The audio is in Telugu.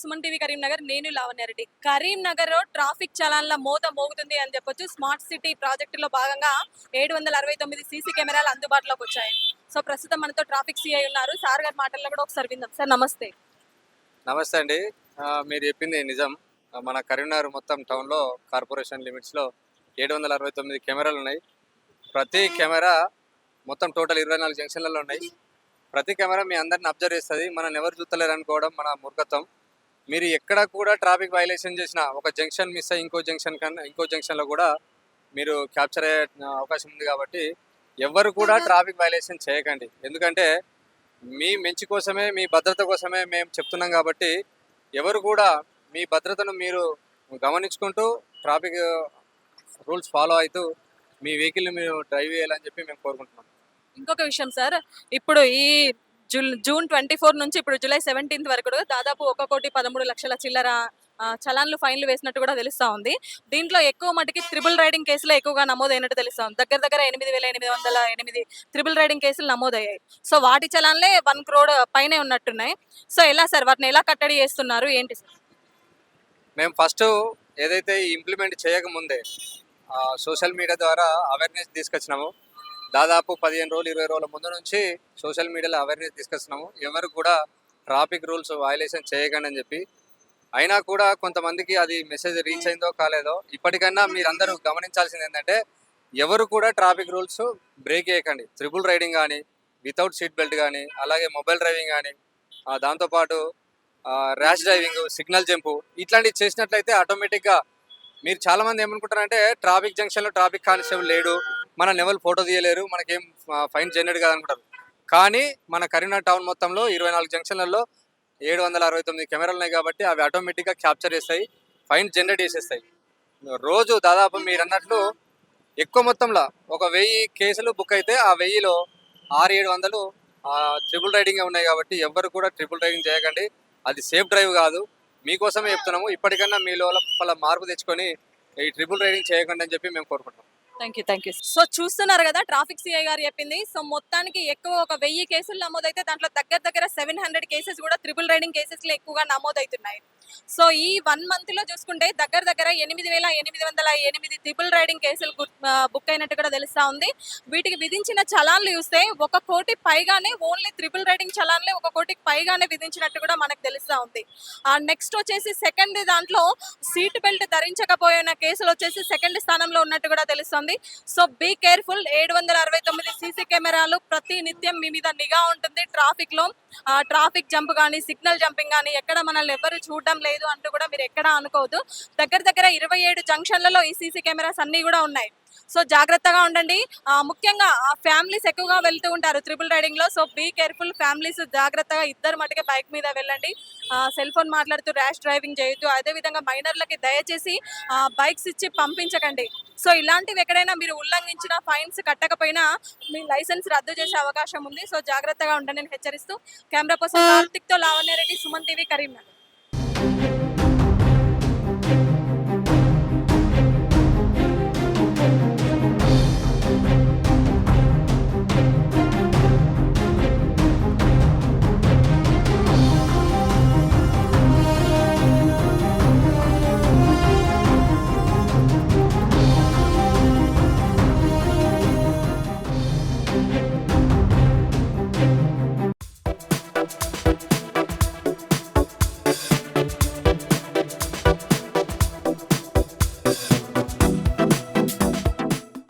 సుమన్ టీవీ కరీంనగర్ నేను లావణ్యారెడ్డి. కరీంనగర్ ట్రాఫిక్ చలాన్ల మోత మోగుతుంది అని చెప్పొచ్చు. స్మార్ట్ సిటీ ప్రాజెక్టులో భాగంగా ఏడు వందల అరవై తొమ్మిది సీసీ కెమెరాలు అందుబాటులోకి వచ్చాయి. సో ప్రస్తుతం మనతో ట్రాఫిక్ సిఐ ఉన్నారు. సార్ గారి మాటల్లో కూడా ఒకసారి విందాం. సార్ నమస్తే. నమస్తే అండి. మీరు చెప్పింది నిజం. మన కరీంనగర్ మొత్తం టౌన్లో కార్పొరేషన్ లిమిట్స్లో ఏడు వందల అరవై తొమ్మిది కెమెరాలు ఉన్నాయి. ప్రతి కెమెరా మొత్తం టోటల్ ఇరవై నాలుగు జంక్షన్లలో ఉన్నాయి. ప్రతి కెమెరా మీ అందరిని అబ్జర్వ్ చేస్తుంది. మనం ఎవరు చూస్తలేరు అనుకోవడం మన మూర్ఖత్వం. మీరు ఎక్కడ కూడా ట్రాఫిక్ వైలేషన్ చేసిన ఒక జంక్షన్ మిస్ అయ్యి ఇంకో జంక్షన్ కన్నా ఇంకో జంక్షన్లో కూడా మీరు క్యాప్చర్ అయ్యే అవకాశం ఉంది కాబట్టి ఎవరు కూడా ట్రాఫిక్ వైలేషన్ చేయకండి. ఎందుకంటే మీ మంచి కోసమే మీ భద్రత కోసమే మేము చెప్తున్నాం కాబట్టి ఎవరు కూడా మీ భద్రతను మీరు గమనించుకుంటూ ట్రాఫిక్ రూల్స్ ఫాలో అవుతూ మీ వెహికల్ని మీరు డ్రైవ్ చేయాలని చెప్పి మేము కోరుకుంటున్నాం. ఇంకొక విషయం సార్ ఇప్పుడు ఈ జూన్ జూన్ ట్వంటీ ఫోర్ నుంచి ఇప్పుడు జూలై సెవెంటీన్త్ వరకు కూడా దాదాపు ఒక కోటి పదమూడు లక్షల చిల్లర చలాన్లు ఫైన్లు వేసినట్టు కూడా తెలుస్తా ఉంది. దీంట్లో ఎక్కువ మటుకి త్రిబుల్ రైడింగ్ కేసులు ఎక్కువగా నమోదైనట్టు తెలుస్తా ఉంది. దగ్గర దగ్గర ఎనిమిది వేల ఎనిమిది వందల ఎనిమిది త్రిబుల్ రైడింగ్ కేసులు నమోదయ్యాయి. సో వాటి చలాన్లే వన్ క్రోడ్ పైనే ఉన్నట్టున్నాయి. సో ఎలా సార్? వాటిని ఎలా కట్టడి చేస్తున్నారు? ఏంటి సార్? మేము ఫస్ట్ ఏదైతే ఇంప్లిమెంట్ చేయకముందే సోషల్ మీడియా ద్వారా అవేర్నెస్ తీసుకొచ్చినాము. దాదాపు పదిహేను రోజులు ఇరవై రోజుల ముందు నుంచి సోషల్ మీడియాలో అవేర్నెస్ తీసుకొస్తున్నాము. ఎవరు కూడా ట్రాఫిక్ రూల్స్ వయలేషన్ చేయకండి అని చెప్పి. అయినా కూడా కొంతమందికి అది మెసేజ్ రీచ్ అయిందో కాలేదో ఇప్పటికైనా మీరందరూ గమనించాల్సింది ఏంటంటే ఎవరు కూడా ట్రాఫిక్ రూల్స్ బ్రేక్ చేయకండి. త్రిబుల్ రైడింగ్ కానీ వితౌట్ సీట్ బెల్ట్ కానీ అలాగే మొబైల్ డ్రైవింగ్ కానీ దాంతోపాటు ర్యాష్ డ్రైవింగ్ సిగ్నల్ జంపు ఇట్లాంటివి చేసినట్లయితే ఆటోమేటిక్గా మీరు చాలామంది ఏమనుకుంటారంటే ట్రాఫిక్ జంక్షన్లో ట్రాఫిక్ కానిస్టేబుల్ లేడు. మన ఎవరు ఫోటో తీయలేరు మనకేం ఫైన్ జనరేట్ కాదనుకుంటారు. కానీ మన కరీంనగర్ టౌన్ మొత్తంలో ఇరవై నాలుగు జంక్షన్లలో ఏడు వందల అరవై తొమ్మిది కెమెరాలు ఉన్నాయి కాబట్టి అవి ఆటోమేటిక్గా క్యాప్చర్ చేస్తాయి ఫైన్ జనరేట్ చేసేస్తాయి. రోజు దాదాపు మీరు అన్నట్లు ఎక్కువ మొత్తంలో ఒక వెయ్యి కేసులు బుక్ అయితే ఆ వెయ్యిలో ఆరు ఏడు వందలు ట్రిపుల్ రైడింగ్ ఉన్నాయి కాబట్టి ఎవ్వరు కూడా ట్రిపుల్ రైడింగ్ చేయకండి. అది సేఫ్ డ్రైవ్ కాదు. మీకోసమే చెప్తున్నాము. ఇప్పటికన్నా మీ లోపల మార్పు తెచ్చుకొని ఈ ట్రిపుల్ రైడింగ్ చేయకండి అని చెప్పి మేము కోరుకుంటున్నాం. Thank you thank you so చూస్తున్నారు కదా ట్రాఫిక్ సిఐ గారు చెప్పింది. సో మొత్తానికి ఎక్కువ ఒక వెయ్యి కేసులు నమోదైతే దాంట్లో దగ్గర దగ్గర సెవెన్ హండ్రెడ్ కేసెస్ కూడా త్రిబుల్ రైడింగ్ కేసెస్లో ఎక్కువగా నమోదవుతున్నాయి సో ఈ వన్ మంత్లో చూసుకుంటే దగ్గర దగ్గర ఎనిమిది వేల ఎనిమిది వందల ఎనిమిది త్రిబుల్ రైడింగ్ కేసులు బుక్ అయినట్టు కూడా తెలుస్తా ఉంది. వీటికి విధించిన చలాన్లు చూస్తే ఒక కోటి పైగానే ఓన్లీ త్రిబుల్ రైడింగ్ చలాన్లే ఒక కోటికి పైగానే విధించినట్టు కూడా మనకు తెలుస్తా ఉంది. ఆ నెక్స్ట్ వచ్చేసి సెకండ్ దాంట్లో సీట్ బెల్ట్ ధరించకపోయిన కేసులు వచ్చేసి సెకండ్ స్థానంలో ఉన్నట్టు కూడా తెలుస్తుంది సో బీ కేర్ఫుల్ ఏడు వందల అరవై తొమ్మిది సీసీ కెమెరాలు ప్రతి నిత్యం మీ మీద నిఘా ఉంటుంది. ట్రాఫిక్లో ఆ ట్రాఫిక్ జంప్ కానీ సిగ్నల్ జంపింగ్ కానీ ఎక్కడ మనల్ని ఎవరు చూడడం లేదు అంటూ కూడా మీరు ఎక్కడ అనుకోవద్దు. దగ్గర దగ్గర ఇరవై ఏడు జంక్షన్లలో ఈ సీసీ కెమెరాస్ అన్ని కూడా ఉన్నాయి. సో జాగ్రత్తగా ఉండండి. ఆ, ముఖ్యంగా ఫ్యామిలీస్ ఎక్కువగా వెళ్తూ ఉంటారు త్రిబుల్ రైడింగ్లో సో బీ కేర్ఫుల్ ఫ్యామిలీస్ జాగ్రత్తగా ఇద్దరు మటుకే బైక్ మీద వెళ్ళండి. సెల్ ఫోన్ మాట్లాడుతూ ర్యాష్ డ్రైవింగ్ చేయొద్దు. అదే విధంగా మైనర్లకి దయచేసి బైక్స్ ఇచ్చి పంపించకండి. సో ఇలాంటివి ఎక్కడైనా మీరు ఉల్లంఘించిన ఫైన్స్ కట్టకపోయినా మీ లైసెన్స్ రద్దు చేసే అవకాశం ఉంది. సో జాగ్రత్తగా ఉండండి నేను హెచ్చరిస్తూ. కెమెరా పర్సన్ కార్తిక్తో లావణ్య రెడ్డి సుమన్ టీవీ కరీంనగర్.